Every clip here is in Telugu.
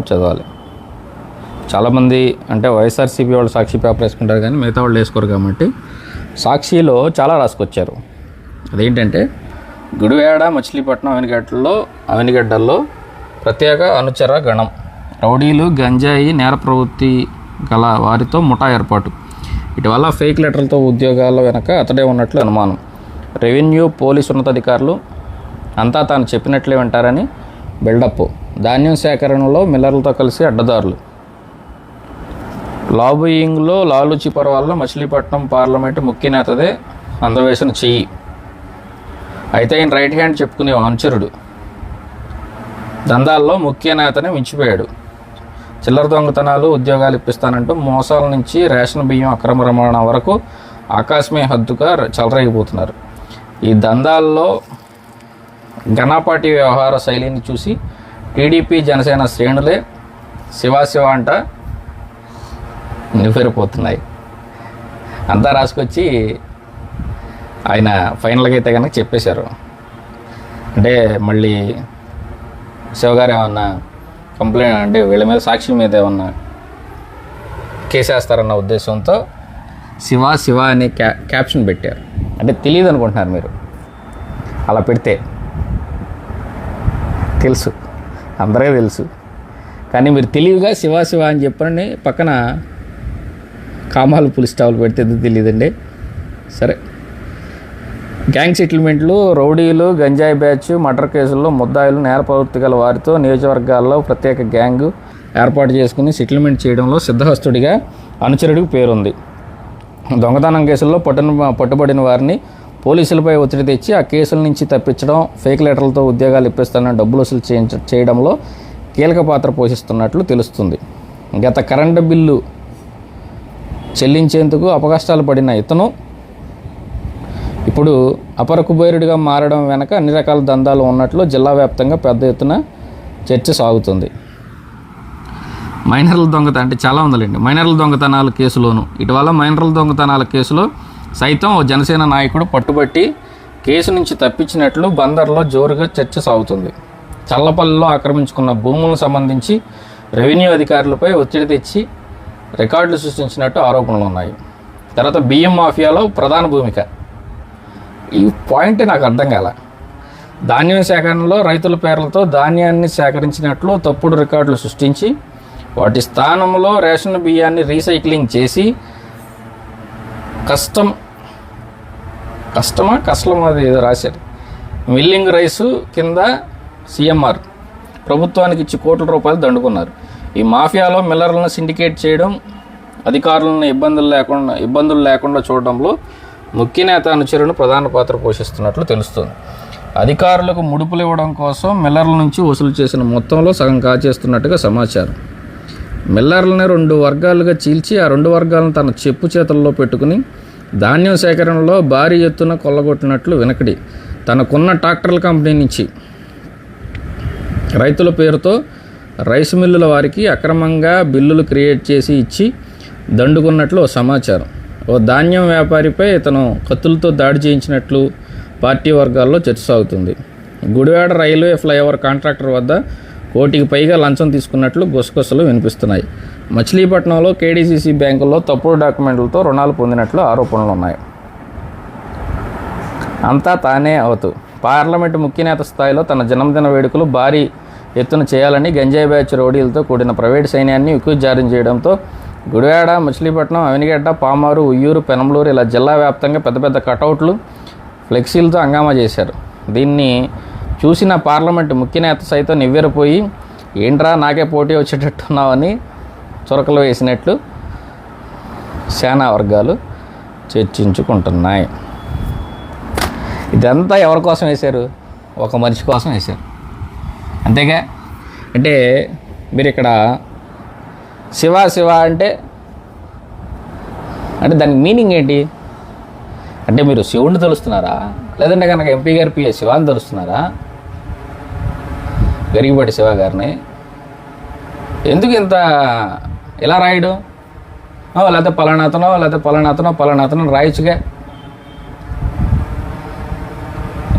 చదవాలి. చాలామంది అంటే వైఎస్ఆర్సీపీ వాళ్ళు సాక్షి పేపర్ వేసుకుంటారు కానీ మిగతా వాళ్ళు వేసుకోరు కాబట్టి సాక్షిలో చాలా రాసుకొచ్చారు. అదేంటంటే గుడివేడ మచిలీపట్నం అవనిగడ్డల్లో అవనిగడ్డల్లో ప్రత్యేక అనుచర గణం. రౌడీలు గంజాయి నేర ప్రవృత్తి గల వారితో ముఠా ఏర్పాటు. ఇటీవల ఫేక్ లెటర్లతో ఉద్యోగాల వెనక అతడే ఉన్నట్లు అనుమానం. రెవెన్యూ పోలీసు ఉన్నతాధికారులు అంతా తాను చెప్పినట్లే వింటారని బిల్డప్ ధాన్యం సేకరణలో మిల్లర్లతో కలిసి అడ్డదారులు. లాబోయింగ్లో లాలూచి పర్వాల్లో మచిలీపట్నం పార్లమెంటు ముఖ్య నేతదే అందవేసిన చెయ్యి. అయితే ఆయన రైట్ హ్యాండ్ చెప్పుకునే అనుచరుడు దందాల్లో ముఖ్య నేతనే మించిపోయాడు. చిల్లర దొంగతనాలు ఉద్యోగాలు ఇప్పిస్తానంటూ మోసాల నుంచి రేషన్ బియ్యం అక్రమ రవాణా వరకు ఆకాశమే హద్దుగా చలరేగిపోతున్నారు. ఈ దందాల్లో ఘనపాటి వ్యవహార శైలిని చూసి టీడీపీ జనసేన శ్రేణులే శివాశివ అంట నివ్వెరపోతున్నాయి. అంతా రాసుకొచ్చి ఆయన ఫైనల్గా అయితే కనుక చెప్పేశారు. అంటే మళ్ళీ శివగారు ఏమన్నా కంప్లైంట్ అంటే వీళ్ళ మీద సాక్షి మీద ఏమన్నా కేసేస్తారన్న ఉద్దేశంతో శివ శివ అనే క్యా క్యాప్షన్ పెట్టారు. అంటే తెలియదు అనుకుంటున్నారు మీరు. అలా పెడితే తెలుసు. అందరికీ తెలుసు. కానీ మీరు తెలివిగా శివ శివ అని చెప్పని పక్కన కామాలు పులి స్టావులు పెడితే తెలియదండి? సరే. గ్యాంగ్ సెటిల్మెంట్లు రౌడీలు గంజాయి బ్యాచ్ మర్డర్ కేసుల్లో ముద్దాయిలు నేర ప్రవృత్తి గల వారితో నియోజకవర్గాల్లో ప్రత్యేక గ్యాంగ్ ఏర్పాటు చేసుకుని సెటిల్మెంట్ చేయడంలో సిద్ధహస్తుడిగా అనుచరుడికి పేరుంది. దొంగతనం కేసుల్లో పట్టున పట్టుబడిన వారిని పోలీసులపై ఒత్తిడి తెచ్చి ఆ కేసుల నుంచి తప్పించడం ఫేక్ లెటర్లతో ఉద్యోగాలు ఇప్పిస్తానని డబ్బులు వసూలు చేయించ చేయడంలో కీలక పాత్ర పోషిస్తున్నట్లు తెలుస్తుంది. గత కరెంటు బిల్లు చెల్లించేందుకు అపకష్టాలు పడిన ఇతను ఇప్పుడు అపర కుబేరుడిగా మారడం వెనక అన్ని రకాల దందాలు ఉన్నట్లు జిల్లా వ్యాప్తంగా పెద్ద ఎత్తున చర్చ సాగుతుంది. మైనర్ల దొంగత అంటే చాలా ఉందండి మైనర్ల దొంగతనాల కేసులోను ఇటీవల మైనర్ల దొంగతనాల కేసులో సైతం ఓ జనసేన నాయకుడు పట్టుబట్టి కేసు నుంచి తప్పించినట్లు బందర్లో జోరుగా చర్చ సాగుతుంది. చల్లపల్లిలో ఆక్రమించుకున్న భూములకు సంబంధించి రెవెన్యూ అధికారులపై ఒత్తిడి తెచ్చి రికార్డులు సృష్టించినట్టు ఆరోపణలు ఉన్నాయి. తర్వాత బియ్యం మాఫియాలో ప్రధాన భూమిక. ఈ పాయింట్ నాకు అర్థం కాల. ధాన్యం సేకరణలో రైతుల పేర్లతో ధాన్యాన్ని సేకరించినట్లు తప్పుడు రికార్డులు సృష్టించి వాటి స్థానంలో రేషన్ బియ్యాన్ని రీసైక్లింగ్ చేసి కస్టమ్ కష్టమా కస్టమ్ అది ఏదో రాశారు. మిల్లింగ్ రైసు కింద సీఎంఆర్. ప్రభుత్వానికి ఇచ్చి కోట్ల రూపాయలు దండుకున్నారు. ఈ మాఫియాలో మిల్లర్లను సిండికేట్ చేయడం అధికారులను ఇబ్బందులు లేకుండా ఇబ్బందులు లేకుండా చూడడంలో ముఖ్య నేత అనుచరులను ప్రధాన పాత్ర పోషిస్తున్నట్లు తెలుస్తుంది. అధికారులకు ముడుపులు ఇవ్వడం కోసం మిల్లర్ల నుంచి వసూలు చేసిన మొత్తంలో సగం కాచేస్తున్నట్టుగా సమాచారం. మిల్లర్లని రెండు వర్గాలుగా చీల్చి ఆ రెండు వర్గాలను తన చెప్పు చేతుల్లో పెట్టుకుని ధాన్యం సేకరణలో భారీ ఎత్తున కొల్లగొట్టినట్లు వెనకడి. తనకున్న ట్రాక్టర్ల కంపెనీ నుంచి. రైతుల పేరుతో రైస్ మిల్లుల వారికి అక్రమంగా బిల్లులు క్రియేట్ చేసి ఇచ్చి దండుకున్నట్లు ఓ సమాచారం. ఓ ధాన్యం వ్యాపారిపై ఇతను కత్తులతో దాడి చేయించినట్లు పార్టీ వర్గాల్లో చర్చ సాగుతుంది. గుడివాడ రైల్వే ఫ్లైఓవర్ కాంట్రాక్టర్ వద్ద కోటికి పైగా లంచం తీసుకున్నట్లు గుసగుసలు వినిపిస్తున్నాయి. మచిలీపట్నంలో కేడీసీసీ బ్యాంకుల్లో తప్పుడు డాక్యుమెంట్లతో రుణాలు పొందినట్లు ఆరోపణలు ఉన్నాయి. అంతా తానే అవుతూ. పార్లమెంటు ముఖ్య నేత స్థాయిలో తన జన్మదిన వేడుకలు భారీ ఎత్తున చేయాలని గంజాయి బ్యాచ్ రౌడీలతో కూడిన ప్రైవేట్ సైన్యాన్ని వికుజారం చేయడంతో గుడివాడ మచిలీపట్నం అవినిగడ్డ పామారు ఉయ్యూరు పెనంలూరు ఇలా జిల్లా వ్యాప్తంగా పెద్ద పెద్ద కటౌట్లు ఫ్లెక్సీలతో హంగామా చేశారు. దీన్ని చూసిన పార్లమెంటు ముఖ్య నేత సైతం నివ్వెరపోయి ఏంట్రా నాకే పోటీ వచ్చేటట్టున్నావని చురకలు వేసినట్లు సేనా వర్గాలు చర్చించుకుంటున్నాయి. ఇదంతా ఎవరి కోసం వేశారు? ఒక మనిషి కోసం వేశారు. అంతేగా? అంటే మీరు ఇక్కడ శివ శివ అంటే అంటే దానికి మీనింగ్ ఏంటి? అంటే మీరు శివుడిని తెలుస్తున్నారా? లేదంటే కనుక ఎంపీ గారి పిఏ శివాని తెలుస్తున్నారా? గరిగిపాటి శివ గారిని. ఎందుకు ఇంత ఎలా రాయడు? లేకపోతే పలానాతనో లేకపోతే పలానాతనో పలానాతనో రాయొచ్చుగా.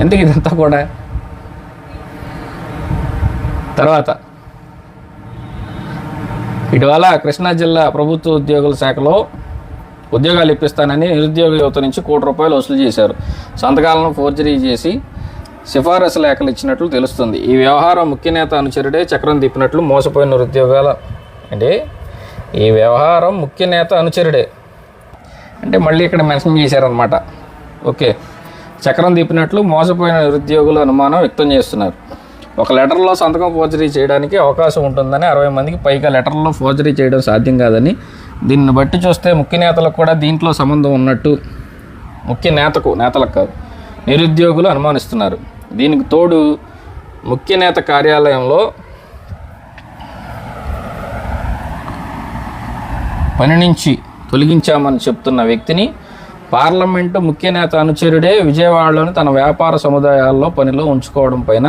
ఎందుకు ఇదంతా కూడా? తర్వాత ఇటీవల కృష్ణా జిల్లా ప్రభుత్వ ఉద్యోగుల శాఖలో ఉద్యోగాలు ఇప్పిస్తానని నిరుద్యోగ యువత నుంచి కోటి రూపాయలు వసూలు చేశారు. సంతకాలను ఫోర్జరీ చేసి సిఫారసు లేఖలు ఇచ్చినట్లు తెలుస్తుంది. ఈ వ్యవహారం ముఖ్య నేత అనుచరుడే చక్రం తిప్పినట్లు మోసపోయిన నిరుద్యోగాల అంటే ఈ వ్యవహారం ముఖ్య నేత అనుచరుడే. అంటే మళ్ళీ ఇక్కడ మెన్షన్ చేశారనమాట ఓకే. చక్రం తిప్పినట్లు మోసపోయిన నిరుద్యోగులు అనుమానం వ్యక్తం చేస్తున్నారు. ఒక లెటర్లో సంతకం ఫోర్జరీ చేయడానికి అవకాశం ఉంటుందని అరవై మందికి పైగా లెటర్లో ఫోర్జరీ చేయడం సాధ్యం కాదని దీన్ని బట్టి చూస్తే ముఖ్య నేతలకు కూడా దీంట్లో సంబంధం ఉన్నట్టు ముఖ్య నేతకు నేతలకు కాదు నిరుద్యోగులు అనుమానిస్తున్నారు. దీనికి తోడు ముఖ్య నేత కార్యాలయంలో పని నుంచి తొలగించామని చెప్తున్న వ్యక్తిని పార్లమెంటు ముఖ్య నేత అనుచరుడే విజయవాడలోని తన వ్యాపార సముదాయాల్లో పనిలో ఉంచుకోవడం పైన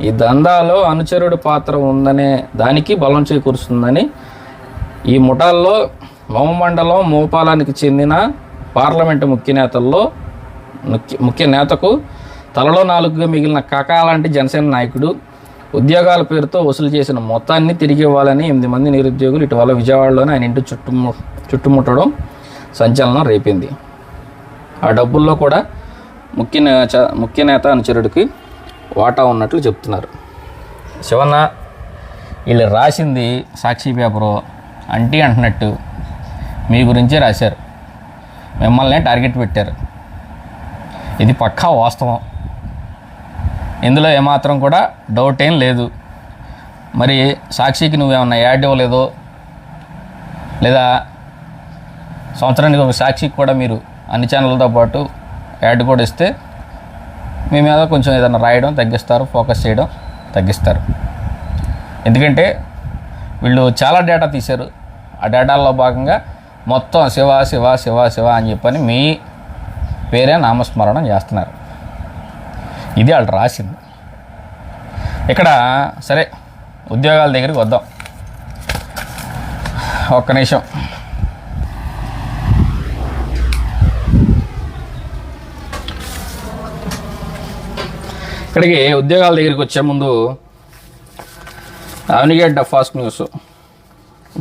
ఈ దందాలో అనుచరుడి పాత్ర ఉందనే దానికి బలం చేకూరుస్తుందని ఈ ముఠాల్లో మండలం మోపాలానికి చెందిన పార్లమెంటు ముఖ్య నేతల్లో ముఖ్య ముఖ్య నేతకు తలలో నాలుగుగా మిగిలిన కాకా లాంటి జనసేన నాయకుడు ఉద్యోగాల పేరుతో వసూలు చేసిన మొత్తాన్ని తిరిగి ఇవ్వాలని ఎనిమిది మంది నిరుద్యోగులు ఇటీవల విజయవాడలోనే ఆయన ఇంటి చుట్టుము చుట్టుముట్టడం సంచలనం రేపింది. ఆ డబ్బుల్లో కూడా ముఖ్య నే- చ- ముఖ్య నేత అనుచరుడికి వాటా ఉన్నట్లు చెప్తున్నారు. శివన్న వీళ్ళు రాసింది సాక్షి పేపరు అంటీ అంటున్నట్టు మీ గురించే రాశారు. మిమ్మల్ని టార్గెట్ పెట్టారు. ఇది పక్కా వాస్తవం. ఇందులో ఏమాత్రం కూడా డౌట్ ఏం లేదు. మరి సాక్షికి నువ్వేమన్నా యాడ్ ఇవ్వలేదో? లేదా సంవత్సరానికి ఒక సాక్షికి కూడా మీరు అన్ని ఛానళ్ళతో పాటు యాడ్ కూడా ఇస్తే మీ మీద కొంచెం ఏదైనా రాయడం తగ్గిస్తారు ఫోకస్ చేయడం తగ్గిస్తారు. ఎందుకంటే వీళ్ళు చాలా డేటా తీశారు. ఆ డేటాల్లో భాగంగా మొత్తం శివ శివ శివ శివ అని చెప్పని మీ పేరే నామస్మరణం చేస్తున్నారు. ఇది వాళ్ళు రాసింది. ఇక్కడ సరే ఉద్యోగాల దగ్గరికి వద్దాం. ఒక్క నిమిషం. ఇక్కడికి ఉద్యోగాల దగ్గరికి వచ్చే ముందు అవినిగేట్ ఫాస్ట్ న్యూస్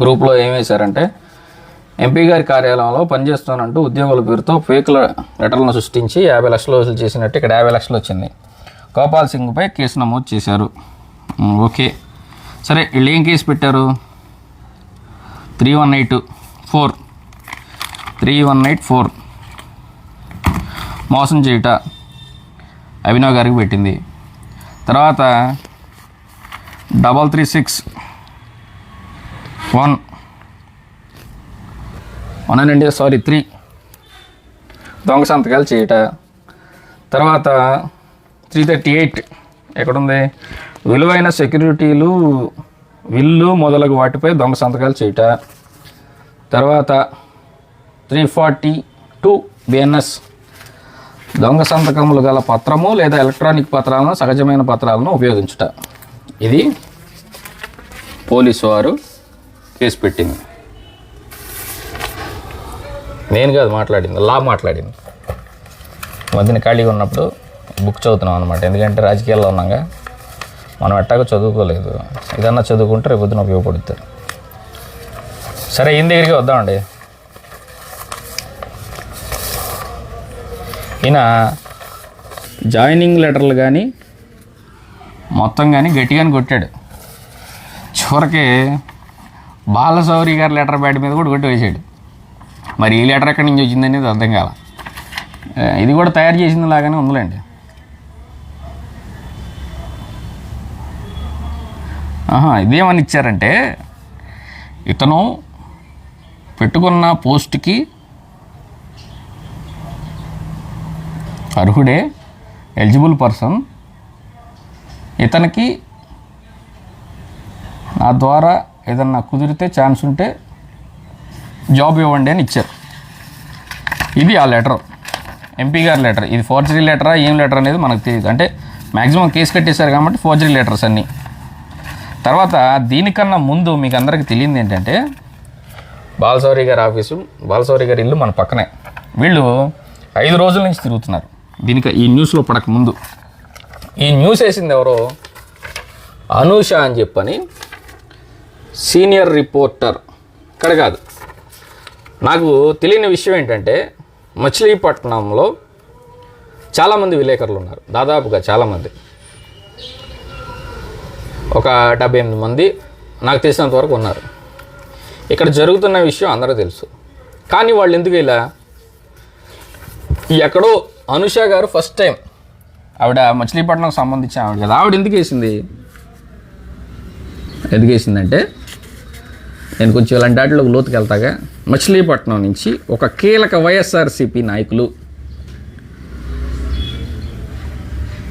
గ్రూప్లో ఏం వేశారంటే ఎంపీ గారి కార్యాలయంలో పనిచేస్తానంటూ ఉద్యోగుల పేరుతో ఫేక్ లెటర్లను సృష్టించి యాభై లక్షలు వసూలు చేసినట్టు ఇక్కడ యాభై లక్షలు వచ్చింది. గోపాల్ సింగ్పై కేసు నమోదు చేశారు. ఓకే. సరే వీళ్ళు ఏం కేసు పెట్టారు? Three one eight four. Three one eight four. మోసం చేయుట అభినవ్ గారికి పెట్టింది. తర్వాత double three six one one sorry three దొంగ సంతకాలు చేయట. తర్వాత త్రీ థర్టీ ఎయిట్ ఎక్కడుంది? విలువైన సెక్యూరిటీలు విల్లు మొదలగు వాటిపై దొంగ సంతకాలు చేయట. తర్వాత త్రీ ఫార్టీ టూ బిఎన్ఎస్ దొంగ సంతకములు గల పత్రము లేదా ఎలక్ట్రానిక్ పత్రాలను సహజమైన పత్రాలను ఉపయోగించుట. ఇది పోలీసు వారు కేసు పెట్టింది. నేను కాదు మాట్లాడింది. లా మాట్లాడింది. మధ్యన ఖాళీగా ఉన్నప్పుడు బుక్ చదువుతున్నాం అనమాట ఎందుకంటే రాజకీయాల్లో ఉన్నాగా. మనం ఎట్టాగో చదువుకోలేదు. ఇదన్నా చదువుకుంటే రేపు పొద్దున ఉపయోగపడుతుంది సరే ఈయన దగ్గరికి వద్దామండి. ఈయన జాయినింగ్ లెటర్లు కానీ మొత్తం కానీ గట్టిగానే కొట్టాడు. చివరికి బాలసౌరి గారి లెటర్ బ్యాడ్ మీద కూడా కొట్టి వేసాడు. మరి ఈ లెటర్ ఎక్కడి నుంచి వచ్చిందనేది అర్థం కాల. ఇది కూడా తయారు చేసింది లాగానే ఉందిలేండి. ఆహా ఇదేమని ఇచ్చారంటే ఇతను పెట్టుకున్న పోస్ట్కి అర్హుడే ఎలిజిబుల్ పర్సన్ ఇతనికి నా ద్వారా ఏదన్నా కుదిరితే ఛాన్స్ ఉంటే జాబ్ ఇవ్వండి అని ఇచ్చారు. ఇది ఆ లెటర్. ఎంపీ గారి లెటర్. ఇది ఫోర్జరీ లెటరా ఏం లెటర్ అనేది మనకు తెలియదు అంటే మ్యాక్సిమం కేసు కట్టేశారు కాబట్టి ఫోర్జరీ లెటర్స్ అన్నీ. తర్వాత దీనికన్నా ముందు మీకు అందరికీ తెలియంది ఏంటంటే బాలసౌరి గారి ఆఫీసు బాలసౌరి గారి ఇల్లు మన పక్కనే. వీళ్ళు ఐదు రోజుల నుంచి తిరుగుతున్నారు. దీనికి ఈ న్యూస్లో పడక ముందు. ఈ న్యూస్ వేసింది ఎవరో? అనూష అని చెప్పని సీనియర్ రిపోర్టర్. ఇక్కడ కాదు. నాకు తెలియని విషయం ఏంటంటే మచిలీపట్నంలో చాలామంది విలేకరులు ఉన్నారు. దాదాపుగా చాలామంది. ఒక డెబ్బై ఎనిమిది మంది నాకు తెలిసినంత వరకు ఉన్నారు. ఇక్కడ జరుగుతున్న విషయం అందరూ తెలుసు. కానీ వాళ్ళు ఎందుకు ఇలా? ఎక్కడో అనుష గారు ఫస్ట్ టైం ఆవిడ మచిలీపట్నంకి సంబంధించిన ఆవిడ కదా ఆవిడ ఎందుకు వేసింది? ఎందుకు వేసిందంటే నేను కొంచెం ఇలాంటి వాటిలోకి లోతుకెళ్తాగా. మచిలీపట్నం నుంచి ఒక కీలక వైఎస్ఆర్సీపీ నాయకులు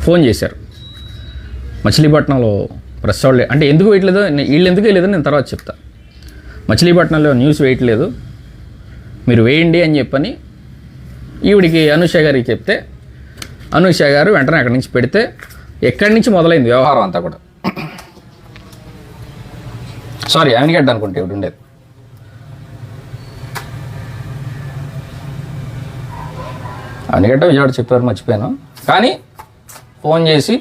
ఫోన్ చేశారు. మచిలీపట్నంలో ప్రెస్ వాళ్ళు అంటే ఎందుకు వేయట్లేదు? వీళ్ళు ఎందుకు వేయలేదో నేను తర్వాత చెప్తా. మచిలీపట్నంలో న్యూస్ వేయట్లేదు. మీరు వేయండి అని చెప్పని ఈవిడికి అనుష గారికి చెప్తే అనూష గారు వెంటనే అక్కడి నుంచి పెడితే ఎక్కడి నుంచి మొదలైంది వ్యవహారం అంతా కూడా? సారీ అవనిగడ్డ అనుకుంటే ఇవి ఉండేది? అవనిగడ్డ విజయవాడ చెప్పారు మర్చిపోయాను. కానీ ఫోన్ చేసి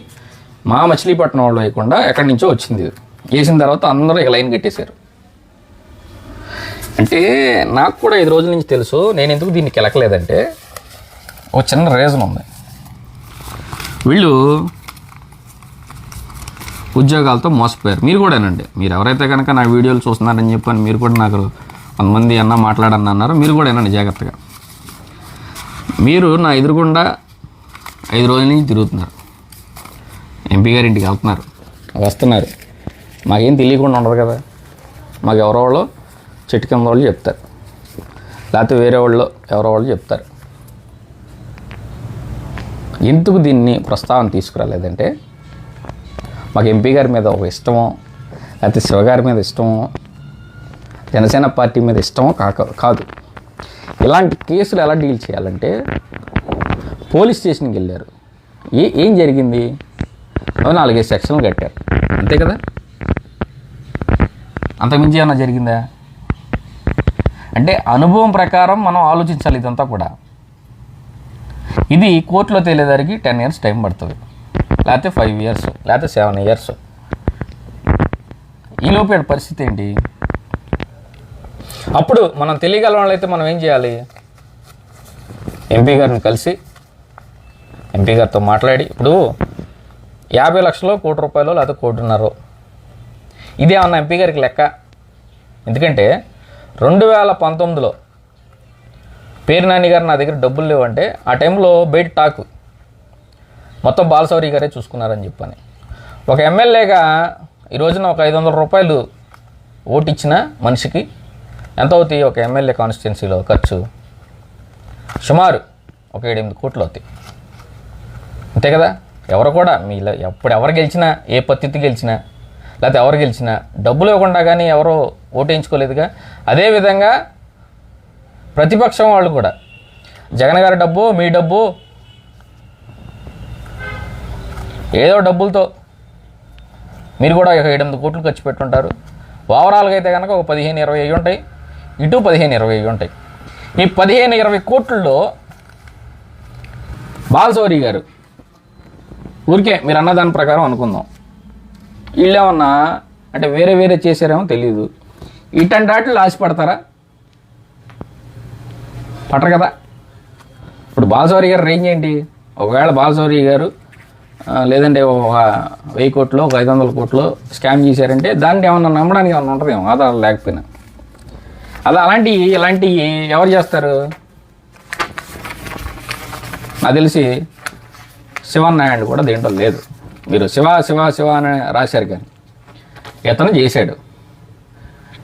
మా మచిలీపట్నం వాళ్ళు వేయకుండా ఎక్కడి నుంచో వచ్చింది వేసిన తర్వాత అందరూ ఇక లైన్ కట్టేశారు. అంటే నాకు కూడా ఐదు రోజుల నుంచి తెలుసు నేను ఎందుకు దీన్ని కెలకలేదంటే ఒక చిన్న రీజన్ ఉంది. వీళ్ళు ఉద్యోగాలతో మోసపోయారు. మీరు కూడానండి. మీరు ఎవరైతే కనుక నా వీడియోలు చూస్తున్నారని చెప్పని మీరు కూడా నాకు కొంతమంది అన్న మాట్లాడని అన్నారు మీరు కూడా వినండి జాగ్రత్తగా. మీరు నా ఎదురుగుండా ఐదు రోజుల నుంచి తిరుగుతున్నారు. ఎంపీ గారి ఇంటికి వెళ్తున్నారు. వస్తున్నారు. మాకేం తెలియకుండా ఉండదు కదా. మాకు ఎవరో వాళ్ళు చెట్టు కింద వాళ్ళు చెప్తారు. లేకపోతే వేరే వాళ్ళు ఎవరో వాళ్ళు చెప్తారు. ఎందుకు దీన్ని ప్రస్తావన తీసుకురాలేదంటే మాకు ఎంపీ గారి మీద ఒక ఇష్టమో లేకపోతే శివగారి మీద ఇష్టమో జనసేన పార్టీ మీద ఇష్టమో కాక కాదు. ఇలాంటి కేసులు ఎలా డీల్ చేయాలంటే పోలీస్ స్టేషన్కి వెళ్ళారు. ఏ ఏం జరిగింది? నాలుగైదు సెక్షన్లు కట్టారు. అంతే కదా? అంతకుమించి ఏమన్నా జరిగిందా? అంటే అనుభవం ప్రకారం మనం ఆలోచించాలి ఇదంతా కూడా. ఇది కోర్టులో తేలేదానికి టెన్ ఇయర్స్ టైం పడుతుంది. లేకపోతే ఫైవ్ ఇయర్స్ లేకపోతే సెవెన్ ఇయర్స్ ఈలోపు పరిస్థితి ఏంటి? అప్పుడు మనం తెలియగల వాళ్ళైతే మనం ఏం చేయాలి? ఎంపీ గారిని కలిసి ఎంపీ గారితో మాట్లాడి ఇప్పుడు యాభై లక్షలు కోటి రూపాయలు లేకపోతే కోటిన్నర. ఇదేమన్నా ఎంపీ గారికి లెక్క? ఎందుకంటే రెండు వేల పంతొమ్మిదిలో పేరు నాని గారు నా దగ్గర డబ్బులు లేవంటే ఆ టైంలో బయట టాకు. మొత్తం బాలసౌరి గారే చూసుకున్నారని చెప్పని. ఒక ఎమ్మెల్యేగా ఈ రోజున ఒక ఐదు వందల రూపాయలు ఓటు ఇచ్చిన మనిషికి ఎంత అవుతాయి ఒక ఎమ్మెల్యే కాన్స్టిట్యున్సీలో ఖర్చు? సుమారు ఒక ఏడెనిమిది కోట్లు అవుతాయి. అంతే కదా? ఎవరు కూడా మీ ఎప్పుడు ఎవరు గెలిచినా ఏ పరిస్థితి గెలిచినా లేకపోతే ఎవరు గెలిచినా డబ్బులు ఇవ్వకుండా కానీ ఎవరో ఓటు అదేవిధంగా ప్రతిపక్షం వాళ్ళు కూడా జగన్ గారి డబ్బు మీ డబ్బు ఏదో డబ్బులతో. మీరు కూడా ఒక కోట్లు ఖర్చు పెట్టుంటారు. ఓవరాల్గా అయితే కనుక ఒక పదిహేను ఇరవై అయ్యి ఉంటాయి. ఇటు పదిహేను ఇరవై అయ్యి ఉంటాయి. ఈ పదిహేను ఇరవై కోట్లలో బాలసౌరి గారు ఊరికే మీరు అన్నదాని ప్రకారం అనుకుందాం. వీళ్ళేమన్నా అంటే వేరే వేరే చేశారేమో తెలియదు ఇటంటి వాటిలో ఆశపడతారా? పట్టరు కదా. ఇప్పుడు బాలసౌరి గారు రేంజ్ ఏంటి? ఒకవేళ బాలసౌరి గారు లేదంటే ఒక వెయ్యి కోట్లు ఒక ఐదు వందల కోట్లు స్కామ్ చేశారంటే దాన్ని ఏమన్నా నమ్మడానికి ఏమన్నా ఉంటుందేమో ఆధారాలు లేకపోయినా. అలా అలాంటివి ఇలాంటివి ఎవరు చేస్తారు? నాకు తెలిసి శివన్నాయుడు కూడా దీంట్లో లేదు. మీరు శివ శివ శివ అని రాశారు కానీ. ఇతను చేశాడు.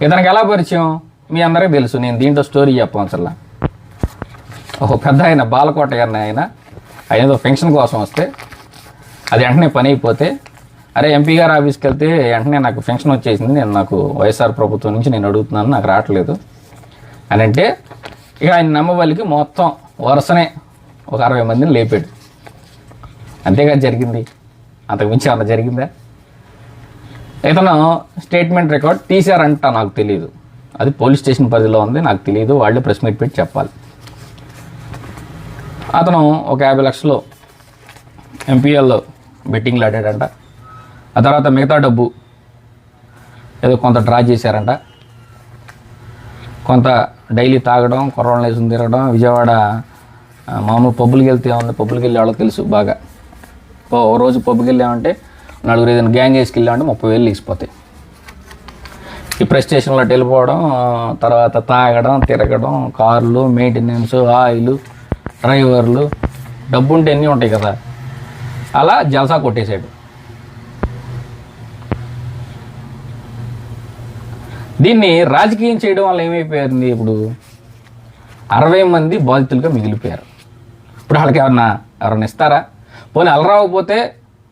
ఇతనికి ఎలా పరిచయం? మీ అందరికీ తెలుసు నేను దీంట్లో స్టోరీ చెప్పవసరలా ఒక పెద్ద ఆయన బాలకోట గారిని ఆయన ఆయన ఏదో కోసం వస్తే అది వెంటనే పని అయిపోతే అరే ఎంపీ గారు ఆఫీస్కి వెళ్తే వెంటనే నాకు పెన్షన్ వచ్చేసింది నేను నాకు వైఎస్ఆర్ ప్రభుత్వం నుంచి నేను అడుగుతున్నాను నాకు రావట్లేదు. అని అంటే ఇక ఆయన నమ్మవల్లికి మొత్తం వరుసనే ఒక అరవై మందిని లేపాడు. అంతేగా జరిగింది? అంతకు మించి అలా జరిగిందా? ఇతను స్టేట్మెంట్ రికార్డ్ తీశారంట నాకు తెలియదు అది పోలీస్ స్టేషన్ పరిధిలో ఉంది నాకు తెలియదు వాళ్ళే ప్రెస్ మీట్ పెట్టి చెప్పాలి. అతను ఒక యాభై లక్షలు ఎంపీఎల్లో బెట్టింగ్లు ఆడాడంట ఆ తర్వాత మిగతా డబ్బు ఏదో కొంత డ్రా చేశారంట. కొంత డైలీ తాగడం కొరవలు వేసుకుని తిరగడం విజయవాడ మామూలు పబ్బులకి వెళ్తే ఏముంది? పబ్బులకి వెళ్ళే వాళ్ళకి తెలుసు బాగా. ఓ రోజు పబ్బుకి వెళ్ళామంటే నలుగురు ఏదైనా గ్యాంగ్ వేసుకు వెళ్ళామంటే ముప్పై వేలు లేచిపోతాయి. ఈ ప్రెస్ స్టేషన్లో వెళ్ళిపోవడం తర్వాత తాగడం తిరగడం కార్లు మెయింటెనెన్స్ ఆయిల్ డ్రైవర్లు డబ్బు ఉంటే ఎన్ని ఉంటాయి కదా? అలా జలసా కొట్టేశాడు. దీన్ని రాజకీయం చేయడం వల్ల ఏమైపోయింది ఇప్పుడు? అరవై మంది బాధితులుగా మిగిలిపోయారు. ఇప్పుడు వాళ్ళకి ఎవరన్నా ఎవరన్నా ఇస్తారా? పోనీ అలరావకపోతే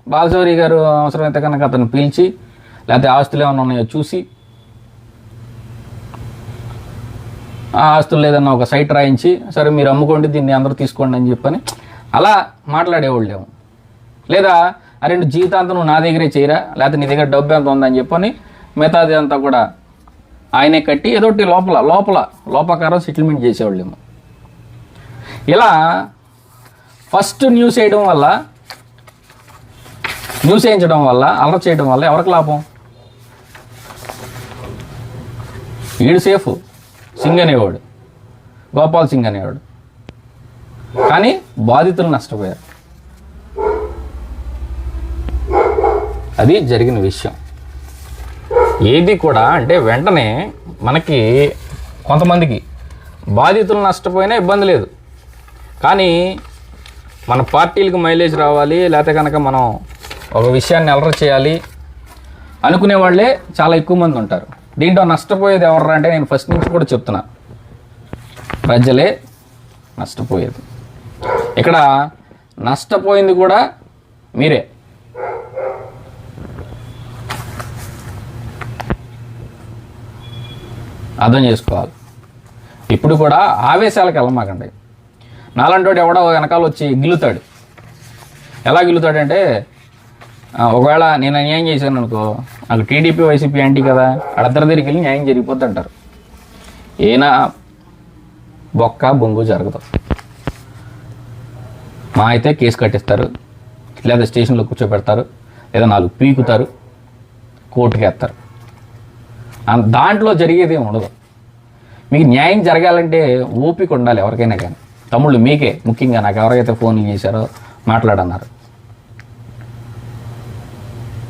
బాలశౌరి గారు అవసరమైతే కనుక అతను పిలిచి లేకపోతే ఆస్తులు ఏమైనా ఉన్నాయో చూసి ఆ ఆస్తులు ఏదన్నా ఒక సైట్ రాయించి సరే మీరు అమ్ముకోండి దీన్ని అందరూ తీసుకోండి అని చెప్పని అలా మాట్లాడేవాళ్ళేమో. లేదా రెండు జీవితాంతం నువ్వు నా దగ్గరే చేయరా? లేకపోతే నీ దగ్గర డబ్బు ఎంత ఉందని చెప్పని మిగతాది అంతా కూడా ఆయనే కట్టి ఏదో ఒకటి లోపల లోపల లోపకారం సెటిల్మెంట్ చేసేవాళ్ళేమో. ఇలా ఫస్ట్ న్యూస్ వేయడం వల్ల న్యూస్ వేయించడం వల్ల అలర్ట్ చేయడం వల్ల ఎవరికి లాభం? వీడు సేఫ్ సింగ్ అనేవాడు. గోపాల్ సింగ్ అనేవాడు. కానీ బాధితులు నష్టపోయారు. అది జరిగిన విషయం. ఏది కూడా అంటే వెంటనే మనకి కొంతమందికి బాధితులు నష్టపోయినా ఇబ్బంది లేదు. కానీ మన పార్టీలకు మైలేజ్ రావాలి లేకపోతే కనుక మనం ఒక విషయాన్ని అలర చేయాలి అనుకునే వాళ్ళే చాలా ఎక్కువ మంది ఉంటారు. దీంట్లో నష్టపోయేది ఎవరు అంటే నేను ఫస్ట్ నుంచి కూడా చెప్తున్నా. ప్రజలే నష్టపోయేది. ఇక్కడ నష్టపోయింది కూడా మీరే. అర్థం చేసుకోవాలి. ఇప్పుడు కూడా ఆవేశాలకు వెళ్ళమాకండి. నాలంటోడు ఎవడో వెనకాల వచ్చి గిల్లుతాడు. ఎలా గిల్లుతాడంటే ఒకవేళ నేను న్యాయం చేశాను అనుకో నాకు టీడీపీ వైసీపీ ఏంటి కదా అడద్దరి దగ్గరికి వెళ్ళి న్యాయం జరిగిపోద్ది అంటారు ఏనా బొక్క బొంగు జరగదు. మా అయితే కేసు కట్టిస్తారు లేదా స్టేషన్లో కూర్చోబెడతారు లేదా నాలుగు పీకుతారు కోర్టుకి వేస్తారు దాంట్లో జరిగేది ఉండదు. మీకు న్యాయం జరగాలంటే ఓపిక ఉండాలి ఎవరికైనా కానీ. తమ్ముళ్ళు మీకే ముఖ్యంగా నాకు ఎవరైతే ఫోన్లు చేశారో మాట్లాడన్నారు.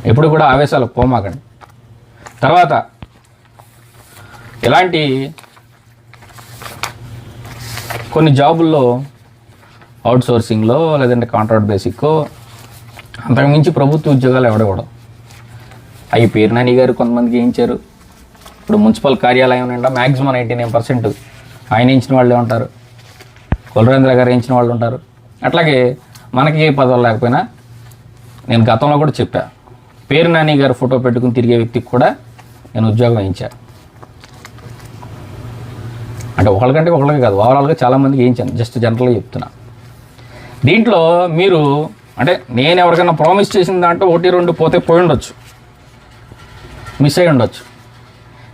ఎప్పుడు కూడా ఆవేశాలు పోమాకండి. తర్వాత ఇలాంటి కొన్ని జాబుల్లో అవుట్ సోర్సింగ్లో లేదంటే కాంట్రాక్ట్ బేసిక్కో అంతకుమించి ప్రభుత్వ ఉద్యోగాలు ఎవడకూడదు అవి పేరు నాని గారు కొంతమందికి వేయించారు ఇప్పుడు మున్సిపల్ కార్యాలయం నిండా మ్యాక్సిమం నైంటీ నైన్ పర్సెంట్ ఆయన ఇచ్చిన వాళ్ళే ఉంటారు. కులరేంద్ర గారు ఇచ్చిన వాళ్ళు ఉంటారు. అట్లాగే మనకి ఏ పదవులు లేకపోయినా నేను గతంలో కూడా చెప్పా. పేరు నాని గారు ఫోటో పెట్టుకుని తిరిగే వ్యక్తికి కూడా నేను ఉద్యోగం వేయించా అంటే ఒకళ్ళకంటే ఒకళ్ళకి కాదు ఓవరాల్గా చాలామందికి వేయించాను జస్ట్ జనరల్గా చెప్తున్నా. దీంట్లో మీరు అంటే నేను ఎవరికైనా ప్రామిస్ చేసిన దాంట్లో ఒకటి రెండు పోతే పోయి ఉండొచ్చు. మిస్ అయి ఉండొచ్చు.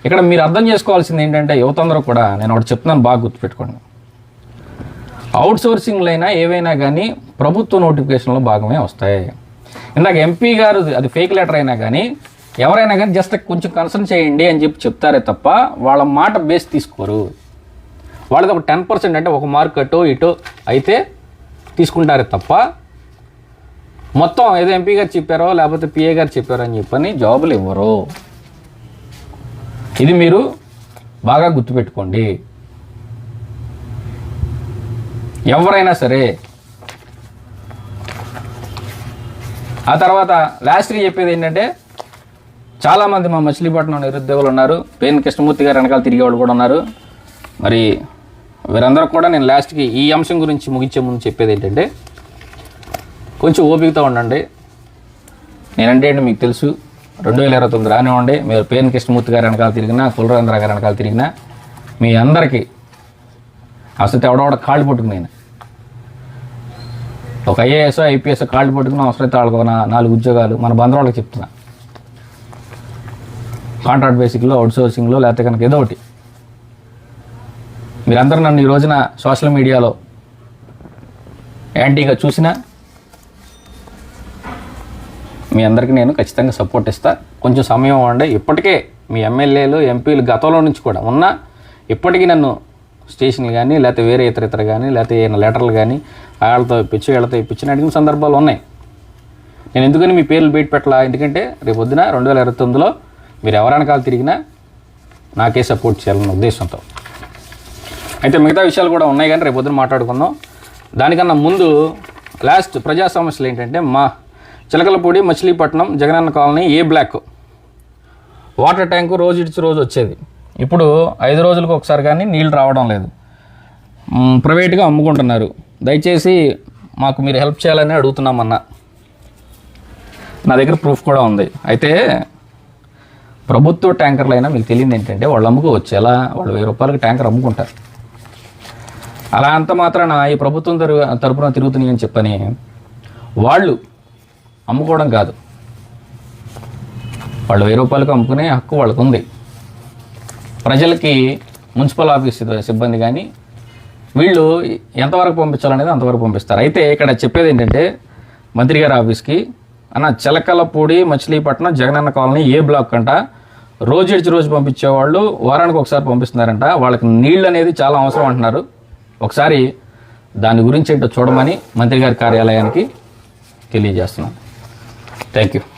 ఇక్కడ మీరు అర్థం చేసుకోవాల్సింది ఏంటంటే యువత అందరూ కూడా నేను ఒకటి చెప్తున్నాను బాగా గుర్తుపెట్టుకోండి. అవుట్ సోర్సింగ్లైనా అయినా ఏవైనా కానీ ప్రభుత్వ నోటిఫికేషన్లో భాగమే వస్తాయి. ఇందాక ఎంపీ గారు అది ఫేక్ లెటర్ అయినా కానీ ఎవరైనా కానీ జస్ట్ కొంచెం కన్సర్న్ చేయండి అని చెప్పి చెప్తారే తప్ప వాళ్ళ మాట బేస్ తీసుకోరు. వాళ్ళది ఒక టెన్ పర్సెంట్ అంటే ఒక మార్క్ అటు ఇటో అయితే తీసుకుంటారే తప్ప మొత్తం ఏదో ఎంపీ గారు చెప్పారో లేకపోతే పిఏ గారు చెప్పారో అని చెప్పని జాబులు ఇవ్వరు. ఇది మీరు బాగా గుర్తుపెట్టుకోండి. ఎవరైనా సరే ఆ తర్వాత లాస్ట్కి చెప్పేది ఏంటంటే చాలామంది మా మచిలీపట్నం నిరుద్యోగులు ఉన్నారు. పేన్ కృష్ణమూర్తి గారు వెనకాల తిరిగేవాళ్ళు కూడా ఉన్నారు. మరి వీరందరూ కూడా నేను లాస్ట్కి ఈ అంశం గురించి ముగించే ముందు చెప్పేది ఏంటంటే కొంచెం ఓపికతో ఉండండి. నేనంటే ఏంటి మీకు తెలుసు. రెండు వేల ఇరవై తొమ్మిది రానివ్వండి. మీరు పేన్ కృష్ణమూర్తి గారి వెనకాల తిరిగినా కులరేంద్ర గారి వెనకాల తిరిగినా మీ అందరికీ అసలు ఎవడోడ కాళ్ళు పట్టుకుని నేను. ఒక ఐఏఎస్ ఐపీఎస్ కాళ్ళు పట్టుకుని అవసరమైతే వాళ్ళకు నాలుగు ఉద్యోగాలు మన బంధువులకు చెప్తున్నా. కాంట్రాక్ట్ బేసిక్లో అవుట్సోర్సింగ్లో లేకపోతే కనుక ఏదో ఒకటి. మీరందరూ నన్ను ఈ రోజున సోషల్ మీడియాలో యాంటీగా చూసినా మీ అందరికీ నేను ఖచ్చితంగా సపోర్ట్ ఇస్తా. కొంచెం సమయం ఇవ్వండి. ఇప్పటికే మీ ఎమ్మెల్యేలు ఎంపీలు గతంలో నుంచి కూడా ఉన్నా ఇప్పటికీ నన్ను స్టేషన్లు కానీ లేకపోతే వేరే ఇతర ఇతర కానీ లేకపోతే ఏమైనా లెటర్లు కానీ వాళ్ళతో ఇప్పించి వీళ్ళతో ఇప్పించి అడిగిన సందర్భాలు ఉన్నాయి. నేను ఎందుకని మీ పేర్లు బయట పెట్టలా? ఎందుకంటే రేపు పొద్దున రెండు వేల ఇరవై తొమ్మిదిలో మీరు ఎవరనకాలు తిరిగినా నాకే సపోర్ట్ చేయాలన్న ఉద్దేశంతో. అయితే మిగతా విషయాలు కూడా ఉన్నాయి కానీ రేపు పొద్దున మాట్లాడుకుందాం. దానికన్నా ముందు లాస్ట్ ప్రజా సమస్యలు ఏంటంటే మా Chilakalapudi Machilipatnam Jagananna colony A block? Water tank రోజు ఇడిచి రోజు వచ్చేది. ఇప్పుడు ఐదు రోజులకు ఒకసారి కానీ నీళ్ళు రావడం లేదు. ప్రైవేట్గా అమ్ముకుంటున్నారు. దయచేసి మాకు మీరు హెల్ప్ చేయాలని అడుగుతున్నామన్నా నా దగ్గర ప్రూఫ్ కూడా ఉంది. అయితే ప్రభుత్వ ట్యాంకర్లు అయినా మీకు తెలియదు ఏంటంటే వాళ్ళు అమ్ముకోవచ్చు. ఎలా? వాళ్ళు వెయ్యి రూపాయలకి ట్యాంకర్ అమ్ముకుంటారు. అలా అంత మాత్రాన ఈ ప్రభుత్వం తరు తరపున తిరుగుతున్నాయి అని చెప్పని వాళ్ళు అమ్ముకోవడం కాదు. వాళ్ళు వెయ్యి రూపాయలకు అమ్ముకునే హక్కు వాళ్ళకు ఉంది ప్రజలకి మున్సిపల్ ఆఫీస్ సిబ్బంది కానీ వీళ్ళు ఎంతవరకు పంపించాలనేది అంతవరకు పంపిస్తారు. అయితే ఇక్కడ చెప్పేది ఏంటంటే మంత్రి గారి ఆఫీస్కి అన్న Chilakalapudi Machilipatnam Jagananna colony A block అంట రోజు ఇడిచి రోజు పంపించేవాళ్ళు వారానికి ఒకసారి పంపిస్తున్నారంట వాళ్ళకి నీళ్ళు అనేది చాలా అవసరం అంటున్నారు. ఒకసారి దాని గురించి ఏంటో చూడమని మంత్రి గారి కార్యాలయానికి తెలియజేస్తున్నాను Thank you.